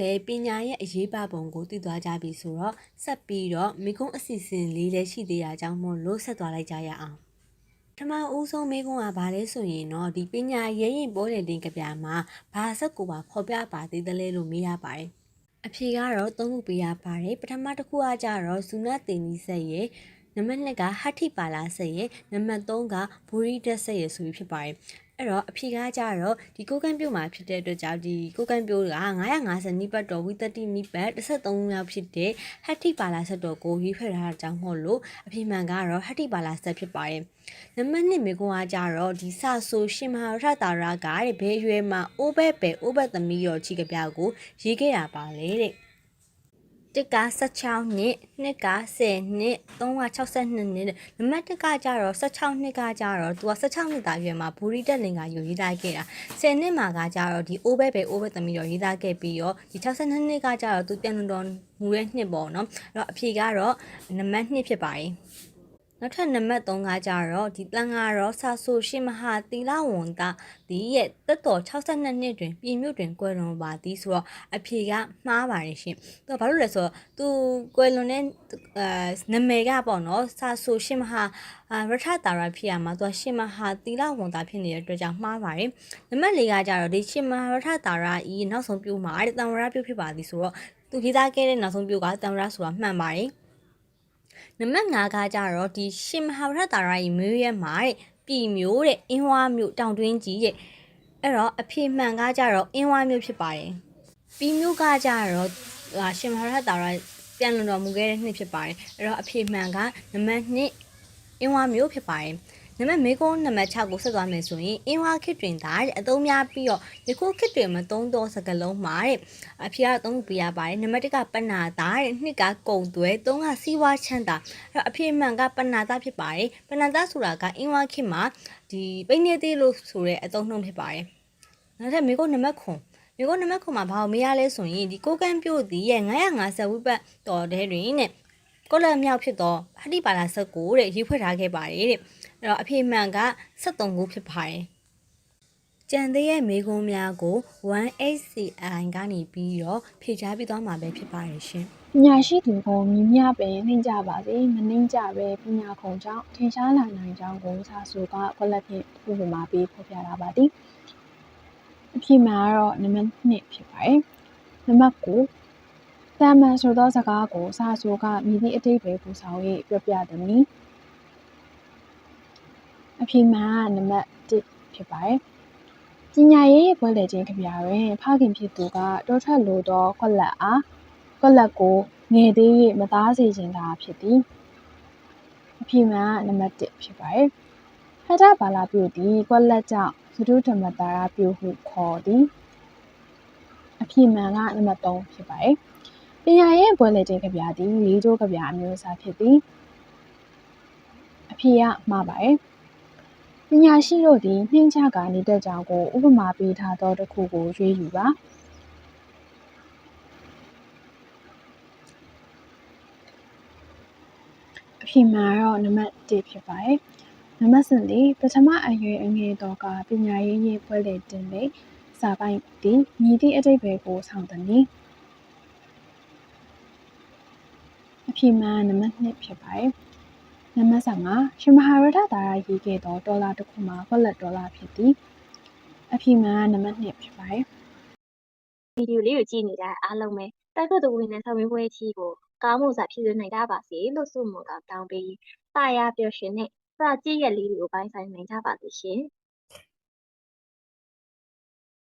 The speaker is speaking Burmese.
လည်းပညာရဲ့အရေးပါပုံကိုသိသွားကြပြီဆိုတော့ဆက်ပြီးတော့မိကုန်းအစီအစဉ်လေးလည်းရှိသေးတာကြောင့်မို့လို့ဆက်သွားလိုက်ကြရအောင်ပထမဦးဆုံးမိကုန်းကဘာလဲဆိုရင်တော့ဒီပညာရေးရင်ပေါ်တဲ့တင်ကြပြမှာဘာဆက်ကိုပါဖော်ပြပါသေးတယ်လဲလို့မေးရပါတယ်အဖြေကတော့သုံးခုပေးရပါတယ်ပထမတစ်ခုကကြတော့ဇူနတင်နီဆက်ရဲ့နံပါတ်2ကဟတ်ထိပါလာဆက်ရဲ့နံပါတ်3ကဘူရီတက်ဆက်ရဲ့ဆိုပြီးဖြစ်ပါတယ် အဲ့တော့အဖြေကကြတော့ဒီကိုကန့်ပြို့မှာဖြစ်တဲ့အတွက်ကြောင့်ဒီကိုကန့်ပြို့က950နိပတ်တော်ဝိတ္တိနိပတ်13ရောက်ဖြစ်တဲ့ဟတ်ထိပါလာဆက်တော်ကိုရွေးဖက်ထားတာကြောင့်မို့လို့အဖြေမှန်ကတော့ဟတ်ထိပါလာဆက်ဖြစ်ပါတယ်နံပါတ်1မိကွာကြတော့ဒီစဆိုရှင်မဟာရထတာရကတဲ့ဘဲရွယ်မှာအိုးဘက်ပဲအိုးဘက်သမီးရောချီကပြကိုရေးခဲ့တာပါလေတဲ့ တစ်က16နှစ်နှစ်က10နှစ်3က62နှစ်နံပါတ်1ကကြတော့16နှစ်ကကြတော့သူက16နှစ်သားရွယ်မှာဘူရီတက်လင်ကယူရေးသားခဲ့တာ10နှစ်မှာကကြတော့ဒီအိုးဘက်ပဲအိုးဘက်သမီးရောရေးသားခဲ့ပြီးတော့ဒီ62နှစ်ကကြတော့သူပြန်တော်မူတဲ့နှစ်ပေါ့နော်အဲ့တော့အဖြေကတော့နံပါတ်2ဖြစ်ပါတယ် နောက်ထပ်နံပါတ်3ကကြတော့ဒီတန်ဃာရောဆာဆိုရှင်မဟာတီလာဝန်တာဒီရဲ့တက်တော်62နှစ်တွင်ပြည်မြို့တွင်ကွယ်လွန်ပါသည်ဆိုတော့အဖြေကမှားပါတယ်ရှင်သူကဘာလို့လဲဆိုတော့သူကွယ်လွန်တဲ့အဲနာမည်ကပေါ့နော်ဆာဆိုရှင်မဟာအာရထတာရဖြစ်ရမှာသူကရှင်မဟာတီလာဝန်တာဖြစ်နေတဲ့အတွက်ကြောင့်မှားပါတယ်နံပါတ်4ကကြတော့ဒီရှင်မဟာရထတာရဤနောက်ဆုံးပြုမှာတဲ့တံဝရပြုဖြစ်ပါသည်ဆိုတော့သူရေးသားခဲ့တဲ့နောက်ဆုံးပြုကတံဝရဆိုတာမှန်ပါတယ် နံပါတ်5ကကြတော့ဒီရှင်မဟာရထတာရဤမျိုးရဲမှာတဲ့ပြည်မျိုးတဲ့အင်းဝါမျိုးတောင်တွင်းကြီးရဲ့အဲ့တော့အဖေမှန်ကကြတော့အင်းဝါမျိုးဖြစ်ပါတယ်ပြည်မျိုးကကြတော့ဟာရှင်မဟာရထတာရပြန်လွန်တော်မူခဲ့တဲ့နှစ်ဖြစ်ပါတယ်အဲ့တော့အဖေမှန်ကနံပါတ်2အင်းဝါမျိုးဖြစ်ပါတယ် နံပါတ်မေကုန်းနံပါတ်6ကိုဆက်သွားမယ်ဆိုရင်အင်းဝါခစ်တွင်သားတဲ့အသုံးများပြီးတော့ဒီခုခစ်တွင်မသုံးတော့စကလုံးမှာတဲ့အဖေကအသုံးပြရပါတယ်နံပါတ်1ကပနာသားတဲ့နှစ်ကကုံသွဲသုံးကစီးဝါချမ်းသာအဲ့တော့အဖေမှန်ကပနာသားဖြစ်ပါတယ်ပနာသားဆိုတာကအင်းဝါခစ်မှာဒီပိနေသေးလို့ဆိုတဲ့အသုံးနှုန်းဖြစ်ပါတယ်နောက်ထပ်မေကုန်းနံပါတ်9မြေကုန်းနံပါတ်9မှာဘာလို့မေးရလဲဆိုရင်ဒီကိုကန့်ပြို့ဒီရဲ့950ဝိပတ်တော်တဲ့တွင်နဲ့ ကိုလက်မြောက်ဖြစ်တော့ဟတိပါလာဆက်ကိုတဲ့ရေးဖွဲ့ထားခဲ့ပါတယ်တဲ့အဲ့တော့အဖေမှန်က73ခုဖြစ်ပါတယ်ကြံသေးရဲ့မေကုန်းများကို 1HCI ကနေပြီးတော့ဖြည့်ချပြီးသွားမှာပဲဖြစ်ပါတယ်ရှင်ပညာရှိသူကိုမြင်မြပင်နှိမ့်ကြပါစေမနှိမ့်ကြပဲပညာခုံကြောင့်ထင်ရှားလာနိုင်ကြောင်းကိုစာဆိုကခွက်လက်ဖြင့်ဥပမာပေးဖော်ပြထားပါသည်အဖြစ်မှာကတော့နံပါတ်2ဖြစ်ပါတယ်နံပါတ်9 တာမန်ဆိုသောစကားကိုစာဆိုကမြည်သည့်အတိတ်ပဲပူဆောင်၍ပြောပြသည်နည်းအဖြစ်မှာနံပါတ်1ဖြစ်ပါတယ်ပညာရေးရဲ့ဘွဲလေခြင်းကြပြတွင်ဖခင်ဖြစ်သူကတောထွက်လိုသောခွက်လက်အားကွက်လက်ကိုငယ်သေး၍မသားစေခြင်းသာဖြစ်သည်အဖြစ်မှန်နံပါတ်1ဖြစ်ပါတယ်ဟထဘာလာပြုသည်ကွက်လက်ကြောင့်သဒုဓမ္မတာရပြုဟုခေါ်သည်အဖြစ်မှန်ကနံပါတ်3ဖြစ်ပါတယ် ပညာရေးပွဲလေခြင်းကြပြသည်လေးကျိုးကြပြအမျိုးအစားဖြစ်သည်အဖြစ်ကမှားပါတယ်ပညာရှိတို့သည်နှင်းချကာနေတဲ့ကြောင်ကိုဥပမာပေးထားသောတစ်ခုကိုရွေးယူပါအဖြစ်မှန်တော့နံပါတ်1ဖြစ်ပါတယ်။နံပါတ်7ပထမအရွယ်အငယ်တော်ကပညာရေးရေးပွဲလေတင်လေစာပိုင်သည်မြည်သည့်အတိတ်ပဲကိုဆောင်သည်။ အဖြစ်မှန်နံပါတ်2ဖြစ်ပါတယ်။နံပါတ်5ရှင်မဟာရထသာရရေးခဲ့သောဒေါ်လာတစ်ခုမှာခွက်လက်ဒေါ်လာဖြစ်သည်။အဖြစ်မှန်နံပါတ်2ဖြစ်ပါတယ်။ဗီဒီယိုလေးကိုကြည့်နေတဲ့အားလုံးပဲတက်ကွတ်တဝင်းနဲ့ဆောင်းမင်းပွဲကြီးကိုကောင်းမှုစွာဖြစ်စေနိုင်ကြပါစေလို့ဆုမွန်ကောင်းတောင်းပေးစာရပျော်ရွှင်နဲ့စာကြည့်ရက်လေးတွေကိုပိုင်းဆိုင်နိုင်ကြပါစေရှင်။